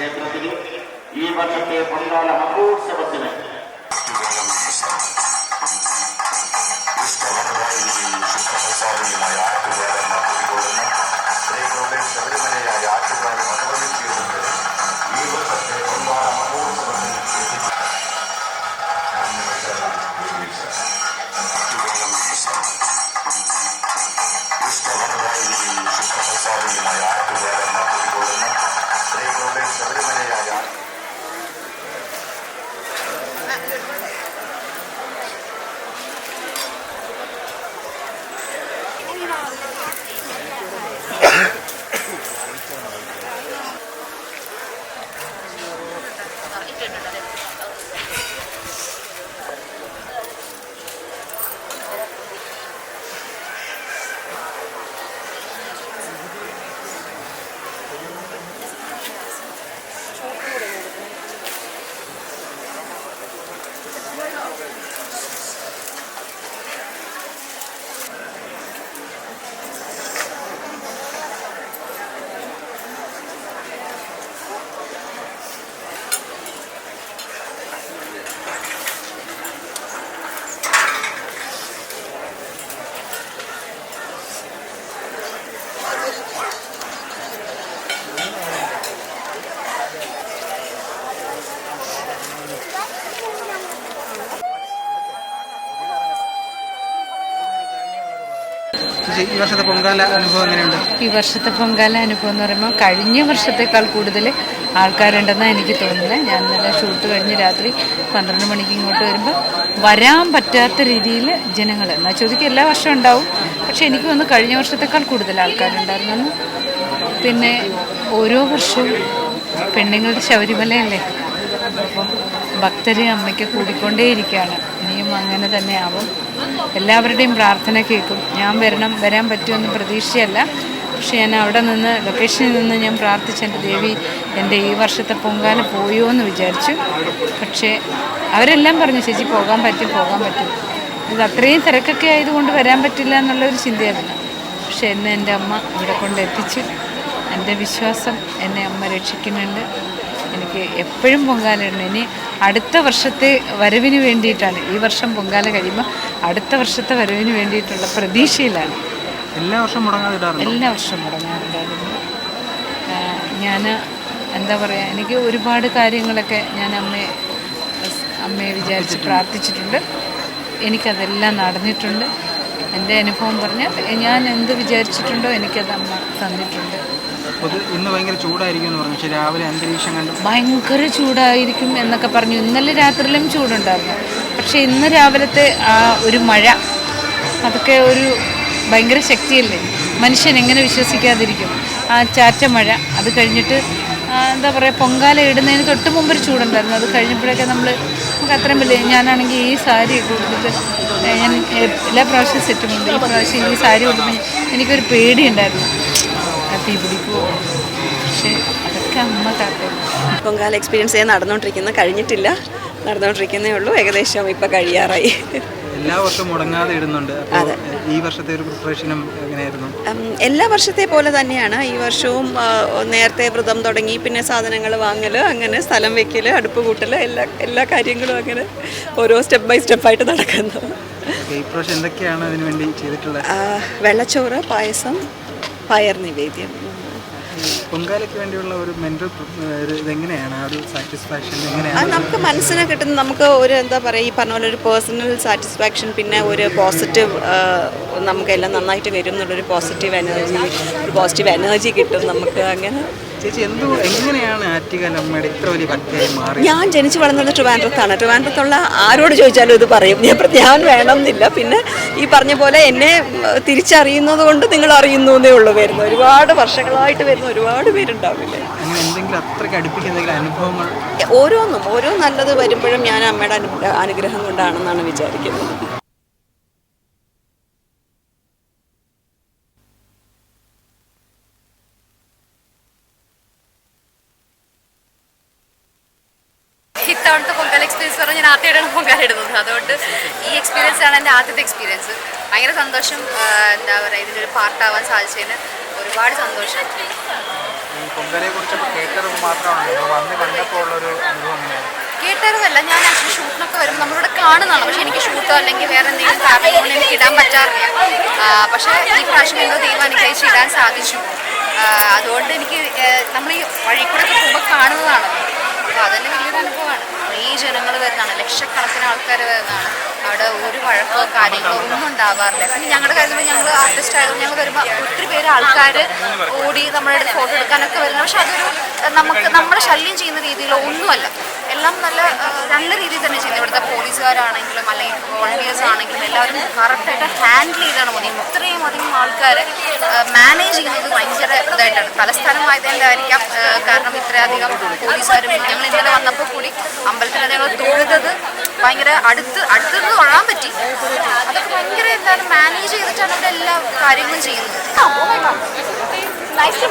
ക്ഷേത്രത്തിൽ ഈ വർഷത്തെ പൊങ്കാല മഹോത്സവത്തിന് ശുദ്ധപ്രസാദനീയമായ ആറ്റുകാരൻ Generalin. ഈ വർഷത്തെ പൊങ്കാല അനുഭവം എങ്ങനെയുണ്ട്? ഈ വർഷത്തെ പൊങ്കാല അനുഭവം എന്ന് പറയുമ്പോൾ കഴിഞ്ഞ വർഷത്തേക്കാൾ കൂടുതൽ ആൾക്കാരുണ്ടെന്നാണ് എനിക്ക് തോന്നുന്നത്. ഞാൻ ഇന്നലെ ഷൂട്ട് കഴിഞ്ഞ് രാത്രി പന്ത്രണ്ട് മണിക്ക് ഇങ്ങോട്ട് വരുമ്പോൾ വരാൻ പറ്റാത്ത രീതിയിൽ ജനങ്ങൾ എന്നാൽ ചോദിക്കുക എല്ലാ വർഷവും ഉണ്ടാവും. പക്ഷെ എനിക്ക് വന്ന് കഴിഞ്ഞ വർഷത്തേക്കാൾ കൂടുതൽ ആൾക്കാരുണ്ടായിരുന്നു പിന്നെ ഓരോ വർഷവും പെണ്ണുങ്ങളുടെ ശബരിമലയല്ലേ? അപ്പം ഭക്തരെ അമ്മയ്ക്ക് കൂടിക്കൊണ്ടേയിരിക്കുകയാണ്. ഇനിയും അങ്ങനെ തന്നെ എല്ലാവരുടെയും പ്രാർത്ഥന കേൾക്കും. ഞാൻ വരണം വരാൻ പറ്റുമെന്ന് പ്രതീക്ഷയല്ല. പക്ഷേ ഞാൻ അവിടെ നിന്ന് ലൊക്കേഷനിൽ നിന്ന് ഞാൻ പ്രാർത്ഥിച്ച എന്റെ ദേവി എന്റെ ഈ വർഷത്തെ പൊങ്കാല പോയോ എന്ന് വിചാരിച്ചു. പക്ഷേ അവരെല്ലാം പറഞ്ഞു ചേച്ചി പോകാൻ പറ്റും പോകാൻ പറ്റും. ഇത് അത്രയും തിരക്കൊക്കെ ആയതുകൊണ്ട് വരാൻ പറ്റില്ല എന്നുള്ളൊരു ചിന്തയായിരുന്നു പക്ഷെ എന്നെ എന്റെ അമ്മ ഇവിടെ കൊണ്ട് എത്തിച്ചു. എന്റെ വിശ്വാസം എന്നെ അമ്മ രക്ഷിക്കുന്നുണ്ട്. എനിക്ക് എപ്പോഴും പൊങ്കാലയുണ്ട് ഇനി അടുത്ത വർഷത്തെ വരവിന് വേണ്ടിയിട്ടാണ്. ഈ വർഷം പൊങ്കാല കഴിയുമ്പോൾ അടുത്ത വർഷത്തെ വരവിന് വേണ്ടിയിട്ടുള്ള പ്രതീക്ഷയിലാണ്. എല്ലാ വർഷം മുടങ്ങാതെ ഇടാറുണ്ട്? എല്ലാ വർഷവും മുടങ്ങാറുണ്ടായിരുന്നു. ഞാൻ എന്താ പറയുക എനിക്ക് ഒരുപാട് കാര്യങ്ങളൊക്കെ ഞാൻ അമ്മയെ അമ്മയെ വിചാരിച്ച് പ്രാർത്ഥിച്ചിട്ടുണ്ട്. എനിക്കതെല്ലാം നടന്നിട്ടുണ്ട്. എന്റെ അനുഭവം പറഞ്ഞാൽ ഞാൻ എന്ത് വിചാരിച്ചിട്ടുണ്ടോ എനിക്കത് അമ്മ തന്നിട്ടുണ്ട്. ഇന്ന് ഭയങ്കര ചൂടായിരിക്കും എന്ന് പറഞ്ഞു. പക്ഷേ രാവിലെ അന്തരീക്ഷം കണ്ടു ഭയങ്കര ചൂടായിരിക്കും എന്നൊക്കെ പറഞ്ഞു. ഇന്നലെ രാത്രിയിലും ചൂടുണ്ടായിരുന്നു. പക്ഷേ ഇന്ന് രാവിലത്തെ ആ ഒരു മഴ അതൊക്കെ ഒരു ഭയങ്കര ശക്തിയല്ലേ? മനുഷ്യൻ എങ്ങനെ വിശ്വസിക്കാതിരിക്കും? ആ ചാറ്റ മഴ അത് കഴിഞ്ഞിട്ട് എന്താ പറയുക പൊങ്കാല ഇടുന്നതിന് തൊട്ട് മുമ്പ് ഒരു ചൂടുണ്ടായിരുന്നു. അത് കഴിഞ്ഞപ്പോഴൊക്കെ നമ്മൾ നമുക്ക് അത്രയും വലിയ ഞാനാണെങ്കിൽ ഈ സാരി കൊടുത്തിട്ട് ഞാൻ എല്ലാ പ്രാവശ്യവും സെറ്റുമുണ്ട് ഈ പ്രാവശ്യം ഈ സാരി കൊടുക്കുമ്പോൾ എനിക്കൊരു പേടിയുണ്ടായിരുന്നു. ആ തീ പിടിക്കുമോ പക്ഷേ അതൊക്കെ അമ്മ കാട്ടും പൊങ്കാല എക്സ്പീരിയൻസ് ചെയ്യാൻ നടന്നുകൊണ്ടിരിക്കുന്ന കഴിഞ്ഞിട്ടില്ല. നടന്നുകൊണ്ടിരിക്കുന്നേ ഉള്ളൂ. ഏകദേശം ഇപ്പം കഴിയാറായി. എല്ലാ വർഷവും മുടങ്ങാതെ ഇടുന്നുണ്ട്. ഈ വർഷത്തെ ഒരു പ്രിപ്പറേഷനും എങ്ങനെയായിരുന്നു? എല്ലാ വർഷത്തെ പോലെ തന്നെയാണ്. ഈ വർഷവും നേരത്തെ വ്രതം തുടങ്ങി പിന്നെ സാധനങ്ങൾ വാങ്ങൽ അങ്ങനെ സ്ഥലം വെക്കൽ അടുപ്പ് കൂട്ടൽ എല്ലാ എല്ലാ കാര്യങ്ങളും അങ്ങനെ ഓരോ സ്റ്റെപ്പ് ബൈ സ്റ്റെപ്പായിട്ട് നടക്കുന്നു. ഈ പ്രാവശ്യം എന്തൊക്കെയാണ് അതിനു വേണ്ടി ചെയ്തിട്ടുള്ളത്? ആ, വെള്ളച്ചോറ് പായസം പയർ നിവേദ്യം. പൊങ്കാലയ്ക്ക് വേണ്ടിയുള്ള ഒരു ഇതെങ്ങനെയാണ്? ആ ഒരു സാറ്റിസ്ഫാക്ഷൻ അത് നമുക്ക് മനസ്സിനെ കിട്ടുന്ന നമുക്ക് ഒരു എന്താ പറയുക ഈ പറഞ്ഞ പോലെ ഒരു പേഴ്സണൽ സാറ്റിസ്ഫാക്ഷൻ പിന്നെ ഒരു പോസിറ്റീവ് നമുക്കെല്ലാം നന്നായിട്ട് വരും എന്നുള്ളൊരു പോസിറ്റീവ് എനർജി ഒരു പോസിറ്റീവ് എനർജി കിട്ടും നമുക്ക്. അങ്ങനെ ചേച്ചി എന്തോ എങ്ങനെയാണ് ആറ്റുകാൽ അമ്മയുടെ ഇത്ര വലിയ ഭക്തിയായി മാറി ഞാൻ ജനിച്ചു വളർന്നത് ട്രിവാൻഡ്രത്താണ്. ട്രിവാൻഡ്രത്തുള്ള ആരോട് ചോദിച്ചാലും ഇത് പറയും. ഞാൻ ഞാൻ വേണമെന്നില്ല. പിന്നെ ഈ പറഞ്ഞ പോലെ എന്നെ തിരിച്ചറിയുന്നത് കൊണ്ട് നിങ്ങൾ അറിയുന്നു എന്നേ ഉള്ളൂ വരുന്നു ഒരുപാട് വർഷങ്ങളായിട്ട് വരുന്ന ഒരുപാട് പേരുണ്ടാവില്ലേ? അങ്ങനെ എന്തെങ്കിലും അത്രയ്ക്ക് അടുപ്പിക്കുന്ന എന്തെങ്കിലും അനുഭവങ്ങൾ? ഓരോന്നും ഓരോ നല്ലത് വരുമ്പോഴും ഞാൻ അമ്മയുടെ അനു- അനുഗ്രഹം കൊണ്ടാണെന്നാണ് വിചാരിക്കുന്നത്. ഇത്തവണത്തെ പൊങ്കാല എക്സ്പീരിയൻസ് പറഞ്ഞാൽ ഞാൻ ആദ്യമായിട്ടാണ് പൊങ്കാല ഇടുന്നത്. അതുകൊണ്ട് ഈ എക്സ്പീരിയൻസ് ആണ് എന്റെ ആദ്യത്തെ എക്സ്പീരിയൻസ് ഭയങ്കര സന്തോഷം എന്താ പറയുക ഇതിന്റെ ഒരു പാർട്ടാവാൻ സാധിച്ചതിന് ഒരുപാട് സന്തോഷം. കേട്ടറിവല്ല ഞാൻ ആക്ച്വലി ഷൂട്ടിനൊക്കെ വരുമ്പോൾ നമ്മളിവിടെ കാണുന്നതാണ്. പക്ഷെ എനിക്ക് ഷൂട്ടോ അല്ലെങ്കിൽ വേറെ എന്തെങ്കിലും കാരണം കൊണ്ട് എനിക്ക് ഇടാൻ പറ്റാറില്ല. പക്ഷേ ഈ പ്രാവശ്യം എന്തോ ദൈവം അനുഗ്രഹിച്ച് ഇടാൻ സാധിച്ചു. അതുകൊണ്ട് എനിക്ക് നമ്മൾ ഈ വഴി കൂടെ ഒക്കെ പോകുമ്പോൾ കാണുന്നതാണല്ലോ. അപ്പോൾ അതന്നെ വലിയൊരു അനുഭവമാണ്. ഈ ജനങ്ങൾ വരുന്നതാണ്. ലക്ഷക്കണക്കിന് ആൾക്കാർ വരുന്നതാണ്. അവിടെ ഒരു വഴക്കോ കാര്യങ്ങളോ ഒന്നും ഉണ്ടാവാറില്ല. പിന്നെ ഞങ്ങളുടെ കാര്യത്തിൽ ഞങ്ങൾ ആർട്ടിസ്റ്റ് ആയതുകൊണ്ട് ഞങ്ങൾ വരുമ്പോൾ ഒത്തിരി പേര് ആൾക്കാർ ഓടി നമ്മളുടെ ഫോട്ടോ എടുക്കാനൊക്കെ വരുന്നത് പക്ഷെ അതൊരു നമുക്ക് നമ്മളെ ശല്യം ചെയ്യുന്ന രീതിയിലോ ഒന്നുമല്ല. എല്ലാം നല്ല നല്ല രീതിയിൽ തന്നെ ചെയ്യുന്നത് ഇവിടുത്തെ പോലീസുകാരാണെങ്കിലും അല്ലെങ്കിൽ വോളണ്ടിയേഴ്സ് ആണെങ്കിലും എല്ലാവരും കറക്റ്റായിട്ട് ഹാൻഡിൽ ചെയ്താണ് മതി. ഇത്രയും അധികം ആൾക്കാരെ മാനേജ് ചെയ്യുന്നത് ഭയങ്കര ഇതായിട്ടാണ്. തലസ്ഥാനമായതിന്റെ ആയിരിക്കാം കാരണം ഇത്രയധികം പോലീസുകാരും ഞങ്ങൾ ഇന്നലെ വന്നപ്പോൾ കൂടി അമ്പലത്തിൽ ഞങ്ങൾ തൊഴുതത് ഭയങ്കര അടുത്ത് അടുത്ത് തൊഴാൻ പറ്റി. അതൊക്കെ ഭയങ്കര എന്താണ് മാനേജ് ചെയ്തിട്ടാണ് അവിടെ എല്ലാ കാര്യങ്ങളും ചെയ്യുന്നത്. Nice to